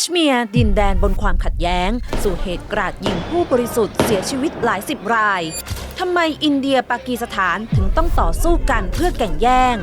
ชเมียร์ดินแดนบนความขัดแย้ง สู่เหตุกราดยิงผู้บริสุทธิ์เสียชีวิตหลายสิบรายทำไมอินเดียปากีสถานถึงต้องต่อสู้กันเพื่อแก่งแย่ง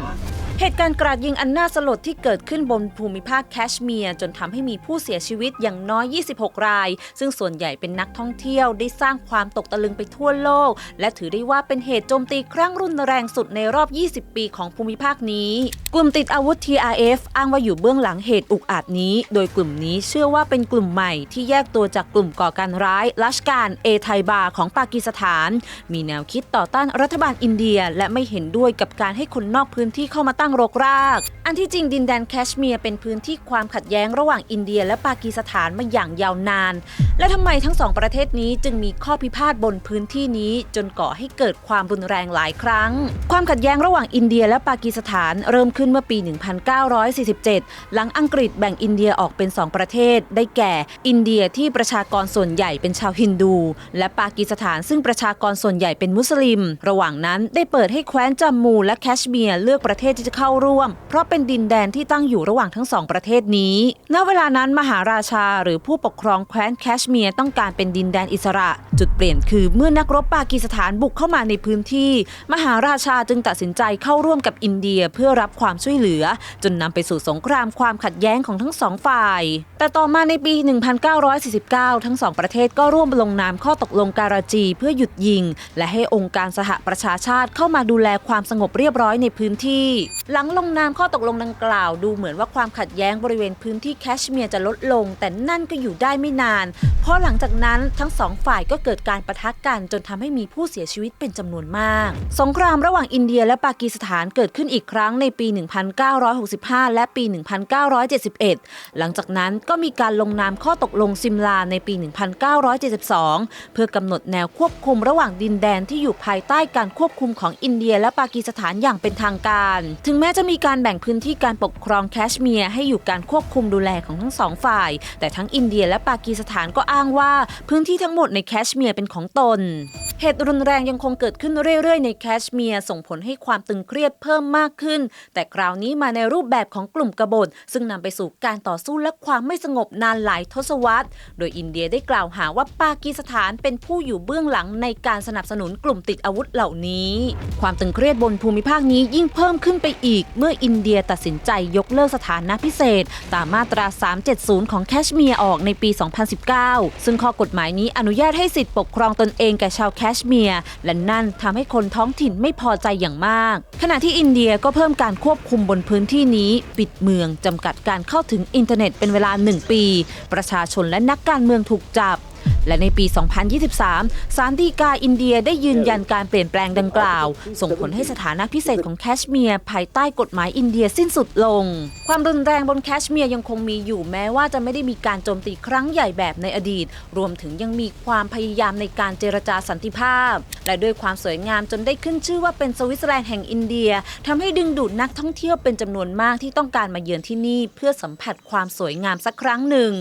เหตุการณ์กราดยิงอันน่าสลดที่เกิดขึ้นบนภูมิภาคแคชเมียร์จนทำให้มีผู้เสียชีวิตอย่างน้อย 26 ราย ซึ่งส่วนใหญ่เป็นนักท่องเที่ยวได้สร้างความตกตะลึงไปทั่วโลก และถือได้ว่าเป็นเหตุโจมตีครั้งรุนแรงสุดในรอบ 20 ปีของภูมิภาคนี้ กลุ่มติดอาวุธ TRF อ้างว่าอยู่เบื้องหลังเหตุอุกอาจนี้ โดยกลุ่มนี้เชื่อว่าเป็นกลุ่มใหม่ที่แยกตัวจากกลุ่มก่อการร้ายลัชการเอไทบาของปากีสถาน มีแนวคิดต่อต้านรัฐบาลอินเดีย และไม่เห็นด้วยกับการให้คนนอกพื้นที่เข้ามาตั้ง้งรกราก อันที่จริงดินแดนแคชเมียร์เป็นพื้นที่ความขัดแย้งระหว่างอินเดียและปากีสถานมาอย่างยาวนานและทำไมทั้งสองประเทศนี้จึงมีข้อพิพาทบนพื้นที่นี้จนก่อให้เกิดความรุนแรงหลายครั้ง ความขัดแย้งระหว่างอินเดียและปากีสถานเริ่มขึ้นเมื่อปี 1947 หลังอังกฤษแบ่งอินเดียออกเป็น 2 ประเทศ ได้แก่ อินเดียที่ประชากรส่วนใหญ่เป็นชาวฮินดู และปากีสถานซึ่งประชากรส่วนใหญ่เป็นมุสลิม ระหว่างนั้นได้เปิดให้แคว้นจัมมูและแคชเมียร์เลือกประเทศที่จะเข้าร่วม เพราะเป็นดินแดนที่ตั้งอยู่ระหว่างทั้งสองประเทศนี้ ณ เวลานั้นมหาราชาหรือผู้ปกครองแคว้นแคชเมียร์ต้องการเป็นดินแดนอิสระ จุดเปลี่ยนคือเมื่อนักรบปากีสถานบุกเข้ามาในพื้นที่ มหาราชาจึงตัดสินใจเข้าร่วมกับอินเดียเพื่อรับความช่วยเหลือ จนนำไปสู่สงครามความขัดแย้งของทั้งสองฝ่าย แต่ต่อมาในปี 1949 ทั้งสองประเทศก็ร่วมลงนามข้อตกลงการาจี เพื่อหยุดยิง และให้องค์การสหประชาชาติเข้ามาดูแลความสงบเรียบร้อยในพื้นที่ หลังลงนามข้อตกลงดังกล่าวดูเหมือนว่าความขัดแย้งบริเวณพื้นที่แคชเมียร์จะลดลง แต่นั่นก็อยู่ได้ไม่นาน พราะหลังจากนั้นทั้งสองฝ่ายก็เกิดการประทะกันจนทำให้มีผู้เสียชีวิตเป็นจำนวนมาก สงครามระหว่างอินเดียและปากีสถานเกิดขึ้นอีกครั้งในปี 1965 และปี 1971 หลังจากนั้นก็มีการลงนามข้อตกลงซิมลาในปี 1972 เพื่อกำหนดแนวควบคุมระหว่างดินแดนที่อยู่ภายใต้การควบคุมของอินเดียและปากีสถานอย่างเป็นทางการ ถึงแม้จะมีการแบ่งพื้นที่การปกครองแคชเมียร์ให้อยู่การควบคุมดูแลของทั้งสองฝ่าย แต่ทั้งอินเดียและปากีสถานก็อ้างว่าพื้นที่ทั้งหมดในแคชเมียร์เป็นของตน เหตุรุนแรงยังคงเกิดขึ้นเรื่อยๆ ในแคชเมียร์ส่งผลให้ความตึงเครียดเพิ่มมากขึ้น แต่คราวนี้มาในรูปแบบของกลุ่มกบฏซึ่งนำไปสู่การต่อสู้และความไม่สงบนานหลายทศวรรษ โดยอินเดียได้กล่าวหาว่าปากีสถานเป็นผู้อยู่เบื้องหลังในการสนับสนุนกลุ่มติดอาวุธเหล่านี้ ความตึงเครียดบนภูมิภาคนี้ยิ่งเพิ่มขึ้นไปอีก เมื่ออินเดียตัดสินใจยกเลิกสถานะพิเศษ ตามมาตรา 370 ของแคชเมียร์ออกในปี 2019 ซึ่งข้อกฎหมายนี้อนุญาตให้สิทธิปกครองตนเองแก่ชาวแคชเมียร์และนั่นทำให้คนท้องถิ่นไม่พอใจอย่างมาก ขณะที่อินเดียก็เพิ่มการควบคุมบนพื้นที่นี้ ปิดเมืองจำกัดการเข้าถึงอินเทอร์เน็ตเป็นเวลา 1 ปี ประชาชนและนักการเมืองถูกจับ และในปี 2023 ศาลฎีกาอินเดียได้ยืนยันการเปลี่ยนแปลงดังกล่าว ส่งผลให้สถานะพิเศษของแคชเมียร์ภายใต้กฎหมายอินเดียสิ้นสุดลง ความรุนแรงบนแคชเมียร์ยังคงมีอยู่แม้ว่าจะไม่ได้มีการโจมตีครั้งใหญ่แบบในอดีต รวมถึงยังมีความพยายามในการเจรจาสันติภาพ และด้วยความสวยงามจนได้ขึ้นชื่อว่าเป็นสวิตเซอร์แลนด์แห่งอินเดียทำให้ดึงดูดนักท่องเที่ยวเป็นจำนวนมากที่ต้องการมาเยือนที่นี่ เพื่อสัมผัสความสวยงามสักครั้งหนึ่ง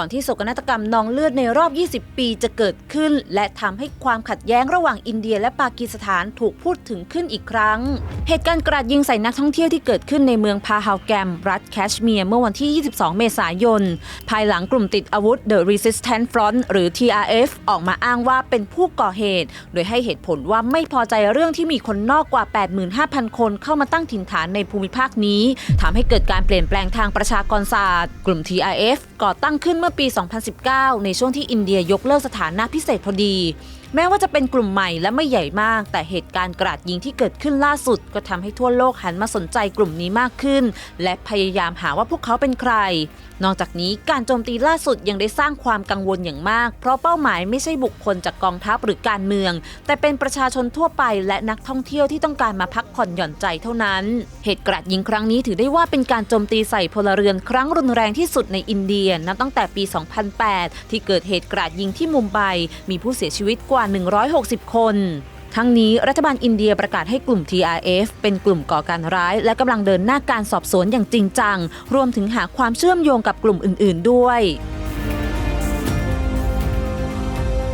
ก่อนที่โศกนาฏกรรมนองเลือดในรอบ 20 ปีจะเกิดขึ้น และทำให้ความขัดแย้งระหว่างอินเดียและปากีสถานถูกพูดถึงขึ้นอีกครั้ง เหตุการณ์กราดยิงใส่นักท่องเที่ยวที่เกิดขึ้นในเมืองพาฮาวแกม รัฐแคชเมียร์เมื่อวันที่ 22 เมษายน ภายหลังกลุ่มติดอาวุธ The Resistance Front หรือ TRF ออกมาอ้างว่าเป็นผู้ก่อเหตุ โดยให้เหตุผลว่าไม่พอใจเรื่องที่มีคนนอกกว่า 85,000 คนเข้ามาตั้งถิ่นฐานในภูมิภาคนี้ทำให้เกิดการเปลี่ยนแปลงทางประชากรศาสตร์ กลุ่ม TRF ก่อตั้งขึ้นเมื่อปี 2019 ในช่วงที่อินเดียยกเลิกสถานะพิเศษพอดี แม้ว่าจะเป็นกลุ่มใหม่และไม่ใหญ่มาก แต่เหตุการณ์กราดยิงที่เกิดขึ้นล่าสุด ก็ทำให้ทั่วโลกหันมาสนใจกลุ่มนี้มากขึ้น และพยายามหาว่าพวกเขาเป็นใคร นอกจากนี้การโจมตีล่าสุดยังได้สร้างความกังวลอย่างมาก เพราะเป้าหมายไม่ใช่บุคคลจากกองทัพหรือการเมือง แต่เป็นประชาชนทั่วไป และนักท่องเที่ยวที่ต้องการมาพักผ่อนหย่อนใจเท่านั้น เหตุกราดยิงครั้งนี้ถือได้ว่าเป็นการโจมตีใส่พลเรือนครั้งรุนแรงที่สุดในอินเดียนับตั้งแต่ปี 2008 ที่เกิดเหตุกราดยิงที่มุมไบ มีผู้เสียชีวิตกว่า 160 คนทั้งนี้รัฐบาลอินเดียประกาศให้กลุ่ม TRF เป็นกลุ่มก่อการร้าย และกำลังเดินหน้าการสอบสวนอย่างจริงจัง รวมถึงหาความเชื่อมโยงกับกลุ่มอื่น ๆ ด้วย